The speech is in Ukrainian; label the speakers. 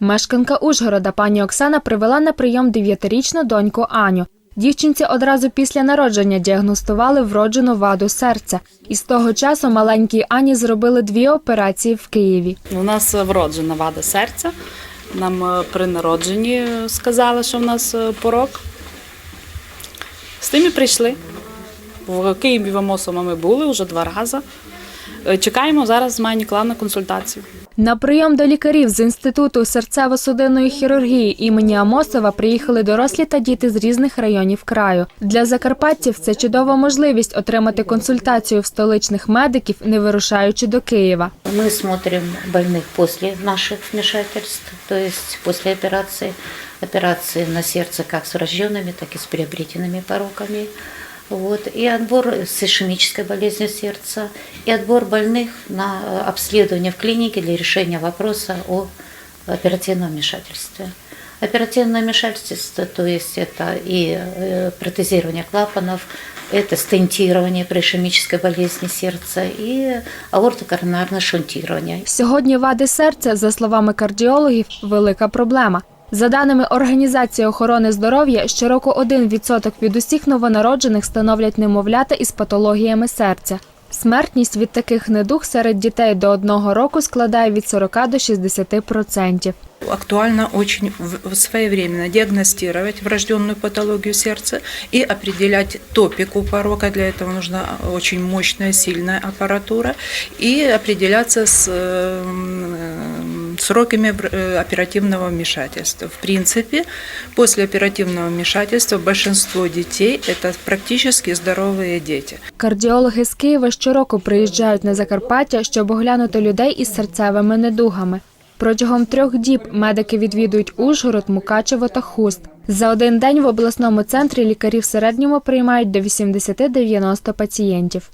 Speaker 1: Мешканка Ужгорода пані Оксана привела на прийом дев'ятирічну доньку Аню. Дівчинці одразу після народження діагностували вроджену ваду серця. І з того часу маленькій Ані зробили дві операції в Києві.
Speaker 2: У нас вроджена вада серця. Нам е, при народженні сказали, що в нас е, порок. З тим і прийшли. В Києві в Амосово ми були вже два рази. Е, Чекаємо зараз з Майні Клав на консультацію.
Speaker 1: На прийом до лікарів з інституту серцево-судинної хірургії імені Амосова приїхали дорослі та діти з різних районів краю. Для закарпатців це чудова можливість отримати консультацію в столичних медиків, не вирушаючи до Києва.
Speaker 3: Мы смотрим больных после наших вмешательств, то есть после операции. Операции на сердце как с врожденными, так и с приобретенными пороками. Вот. И отбор с ишемической болезнью сердца, и отбор больных на э, обследование в клинике для решения вопроса о оперативном вмешательстве. Оперативное вмешательство, то есть это и э, протезирование клапанов, это стентирование при ишемической болезни сердца и аортокоронарное шунтирование.
Speaker 1: Сьогодні вади серця, за словами кардіологів, велика проблема. За даними Організації охорони здоров'я, щороку 1% від усіх новонароджених становлять немовлята із патологіями серця. Смертність від таких недуг серед дітей до одного року складає від 40 до 60%.
Speaker 4: Актуально очень своевременно диагностировать врожденную патологию сердца и определять топику порока. Для этого нужна очень мощная, сильная аппаратура. И определяться с э, сроками вр- э, оперативного вмешательства. В принципе, после оперативного вмешательства большинство детей – это практически здоровые дети.
Speaker 1: Кардіологи з Києва щороку приїжджають на Закарпаття, щоб оглянути людей із серцевими недугами. Протягом трьох діб медики відвідують Ужгород, Мукачево та Хуст. За один день в обласному центрі лікарі в середньому приймають до 80-90 пацієнтів.